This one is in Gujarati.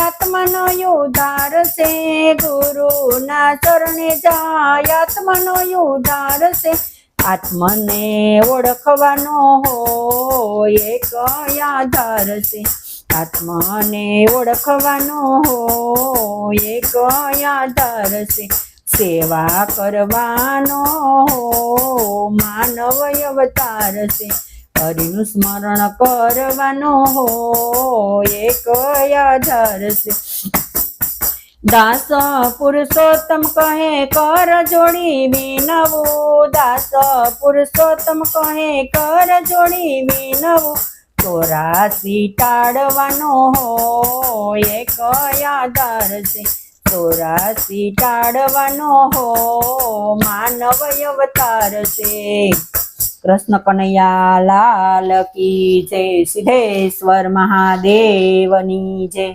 આત્માનો ઉદ્ધાર છે, ગુરુના ચરણે જાય આત્માનો ઉદ્ધાર છે. આત્મને ઓળખવાનો હોય એક આધાર છે? આત્માને ઓળખવાનો હોય એક આધાર છે? સેવા કરવાનો માનવ અવતાર છે. હરિનું સ્મરણ કરવાનો હોય એક આધાર ધરશે દાસ પુરુષોત્તમ કહે, કર જોડી વિનવું. દાસ પુરુષોત્તમ કહે, કર જોડી વિનવું. ચોરાસી ટાળવાનો હોય કયા આધાર છે ચોરાસી ટાળવાનો હો માનવ અવતાર છે કૃષ્ણ કનૈયા લાલ કી જય સિદ્ધેશ્વર મહાદેવની જય.